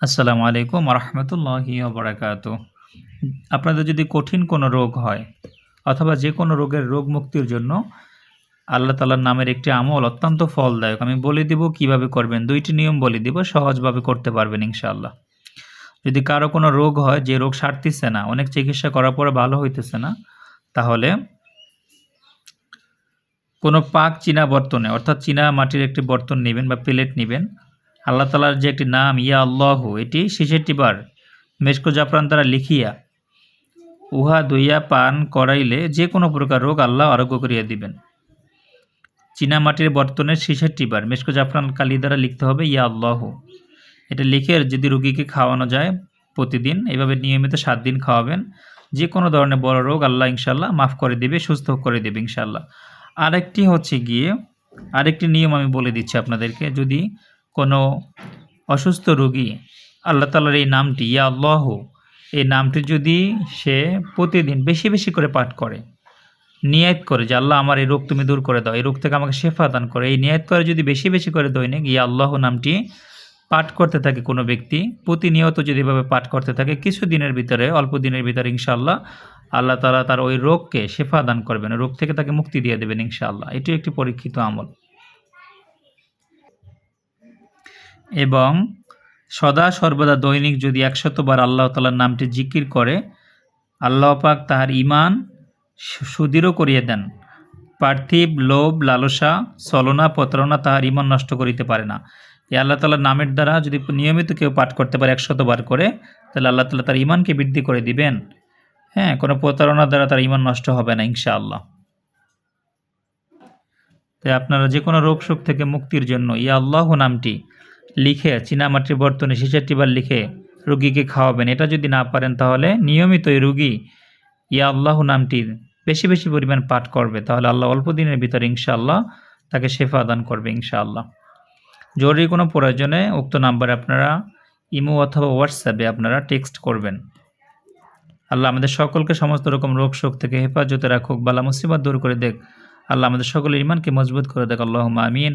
আসসালামু আলাইকুম রহমতুল্লাহি বারাকাত আপনাদের যদি কঠিন কোনো রোগ হয় অথবা যে কোনো রোগের রোগ মুক্তির জন্য আল্লাহ তালার নামের একটি আমল অত্যন্ত ফলদায়ক। আমি বলে দিব কীভাবে করবেন, দুইটি নিয়ম বলে দিব, সহজভাবে করতে পারবেন ইনশাআল্লাহ। যদি কারও কোনো রোগ হয়, যে রোগ সারতেছে না, অনেক চিকিৎসা করার পরে ভালো হইতেছে না, তাহলে কোনো পাক চীনা বর্তনে, অর্থাৎ চীনা মাটির একটি বর্তন নেবেন বা প্লেট নেবেন আল্লাহ তালার যে একটি নাম, ইয়া আল্লাহ, এটি শেষেরটি বার মেশকো জাফরান দ্বারা লিখিয়া উহা দইয়া পান করাইলে যে কোনো প্রকার রোগ আল্লাহ আরোগ্য করিয়া দিবেন। চীনা মাটির বর্তনের শেষেরটি বার মেশকো জাফরান কালি দ্বারা লিখতে হবে, ইয়া আল্লাহ। এটা লিখে যদি রুগীকে খাওয়ানো যায় প্রতিদিন, এভাবে নিয়মিত সাত দিন খাওয়াবেন, যে কোনো ধরনের বড় রোগ আল্লাহ ইনশাল্লাহ মাফ করে দেবে, সুস্থ করে দেবে ইনশাল্লাহ আরেকটি হচ্ছে গিয়ে, আরেকটি নিয়ম আমি বলে দিচ্ছি আপনাদেরকে, যদি কোনো অসুস্থ রোগী, আল্লাহ তালার এই নামটি, ইয়া আল্লাহ, এই নামটি যদি সে প্রতিদিন বেশি বেশি করে পাঠ করে নিয়াত করে যে, আল্লাহ, আমার এই রোগ তুমি দূর করে দাও, এই রোগ থেকে আমাকে শেফা দান করে। এই নিয়াত করে যদি বেশি বেশি করে দৈনিক, ইয়া আল্লাহ নামটি পাঠ করতে থাকে কোনো ব্যক্তি, প্রতিনিয়ত যদি এভাবে পাঠ করতে থাকে, কিছু দিনের ভিতরে, অল্প দিনের ভিতরে ইনশাআল্লাহ আল্লাহ তালা তার ওই রোগকে শেফা দান করবেন, রোগ থেকে তাকে মুক্তি দিয়ে দেবেন ইনশাআল্লাহ। এটি একটি পরীক্ষিত আমল। এবং সদা সর্বদা দৈনিক যদি একশতবার আল্লাহ তালার নামটি জিকির করে, আল্লাহ পাক তাহার ইমান সুদৃঢ় করিয়ে দেন। পার্থিব লোভ, লালসা চলনা প্রতারণা তাহার ইমান নষ্ট করিতে পারে না। এই আল্লাহ তালার নামের দ্বারা যদি নিয়মিত কেউ পাঠ করতে পারে একশতবার করে, তাহলে আল্লাহ তালা তার ইমানকে বৃদ্ধি করে দিবেন। হ্যাঁ কোনো প্রতারণার দ্বারা তার ইমান নষ্ট হবে না, ইনশাআল্লাহ। তাই আপনারা যে কোনো রোগ শোক থেকে মুক্তির জন্য ইয়া আল্লাহ নামটি লিখে চীনামাটির বর্তনে বার লিখে রুগীকে খাওয়াবেন। এটা যদি না পারেন তাহলে নিয়মিত এই রুগী ইয়া আল্লাহ নামটি বেশি বেশি পরিমাণ পাঠ করবে। তাহলে আল্লাহ অল্প দিনের ভিতরে ইনশাআল্লাহ তাকে শেফা দান করবে ইনশাআল্লাহ। জরুরি কোনো প্রয়োজনে উক্ত নাম্বারে আপনারা ইমো অথবা হোয়াটসঅ্যাপে আপনারা টেক্সট করবেন। আল্লাহ আমাদের সকলকে সমস্ত রকম রোগ শোক থেকে হেফাজতে রাখুক, বালা মুসিবত দূর করে দেখ। আল্লাহ আমাদের সকলের ইমানকে মজবুত করে দেখ। আল্লাহ আমিন।